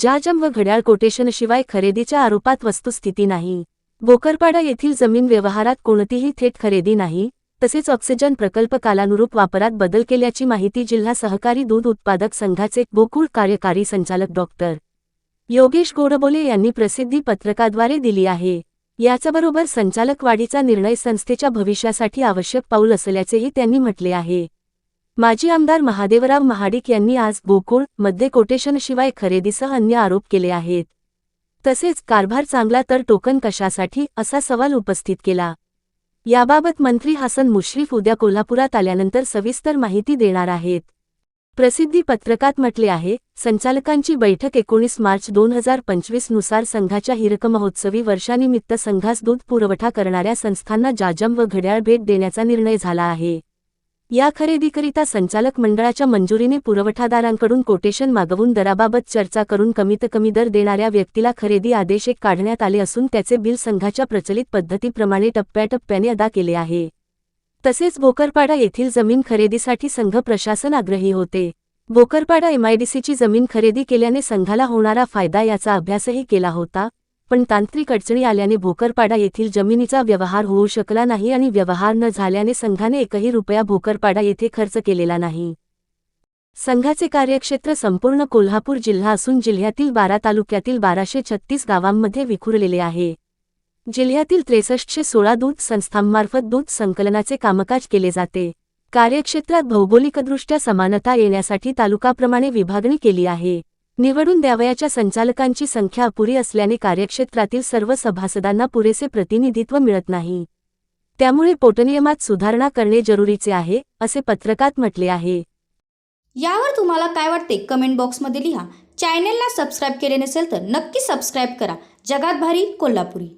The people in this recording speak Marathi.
जाजम व घड्याळ कोटेशनशिवाय खरेदीच्या आरोपात वस्तुस्थिती नाही. बोकरपाडा येथील जमीन व्यवहारात कोणतीही थेट खरेदी नाही तसेच ऑक्सिजन प्रकल्प कालानुरूप वापरात बदल केल्याची माहिती जिल्हा सहकारी दूध उत्पादक संघाचे गोकुळ कार्यकारी संचालक डॉक्टर योगेश गोडबोले यांनी प्रसिद्धी पत्रकाद्वारे दिली आहे. याचबरोबर संचालक वाढीचा निर्णय संस्थेच्या भविष्यासाठी आवश्यक पाऊल असल्याचेही त्यांनी म्हटले आहे. माजी आमदार महादेवराव महाडिक यांनी आज बोकुळमध्ये कोटेशनशिवाय खरेदीसह अन्य आरोप केले आहेत. तसेच कारभार चांगला तर टोकन कशासाठी असा सवाल उपस्थित केला. याबाबत मंत्री हसन मुश्रीफ उद्या कोल्हापुरात आल्यानंतर सविस्तर माहिती देणार आहेत. प्रसिद्धी पत्रकात म्हटले आहे संचालकांची बैठक एकोणीस मार्च दोन हजार पंचवीसनुसार संघाच्या हिरक महोत्सवी वर्षानिमित्त संघास दूध पुरवठा करणाऱ्या संस्थांना जाजम व घड्याळ भेट देण्याचा निर्णय झाला आहे. या खरेदीकरिता संचालक मंडळाच्या मंजुरीने पुरवठादारांकडून कोटेशन मागवून दराबाबत चर्चा करून कमीत कमी दर देणाऱ्या व्यक्तीला खरेदी आदेश एक काढण्यात आले असून त्याचे बिल संघाच्या प्रचलित पद्धतीप्रमाणे टप्प्याटप्प्याने अदा केले आहे. तसेच भोकरपाडा येथील जमीन खरेदीसाठी संघ प्रशासन आग्रही होते. भोकरपाडा एमआयडीसीची जमीन खरेदी केल्याने संघाला होणारा फायदा याचा अभ्यासही केला होता. पण तांत्रिक अडचणी आल्याने भोकरपाडा येथील जमिनीचा व्यवहार होऊ शकला नाही आणि व्यवहार न झाल्याने संघाने एकही रुपया भोकरपाडा येथे खर्च केलेला नाही. संघाचे कार्यक्षेत्र संपूर्ण कोल्हापूर जिल्हा असून जिल्ह्यातील बारा तालुक्यातील बाराशे छत्तीस गावांमध्ये विखुरलेले आहे. जिल्ह्यातील त्रेसष्टशे सोळा दूध संस्थांमार्फत दूध संकलनाचे कामकाज केले जाते. कार्यक्षेत्रात भौगोलिकदृष्ट्या समानता येण्यासाठी तालुकाप्रमाणे विभागणी केली आहे. निवडून द्यावयाच्या संचालकांची संख्या अपुरी असल्याने कार्यक्षेत्रातील सर्व सभासदांना पुरेसे प्रतिनिधित्व मिळत नाही. त्यामुळे पोटनियमात सुधारणा करणे जरुरीचे आहे असे पत्रकात म्हटले आहे. यावर तुम्हाला काय वाटते कमेंट बॉक्समध्ये लिहा. चॅनेलला सबस्क्राईब केले नसेल तर नक्की सबस्क्राईब करा. जगात भारी कोल्हापुरी.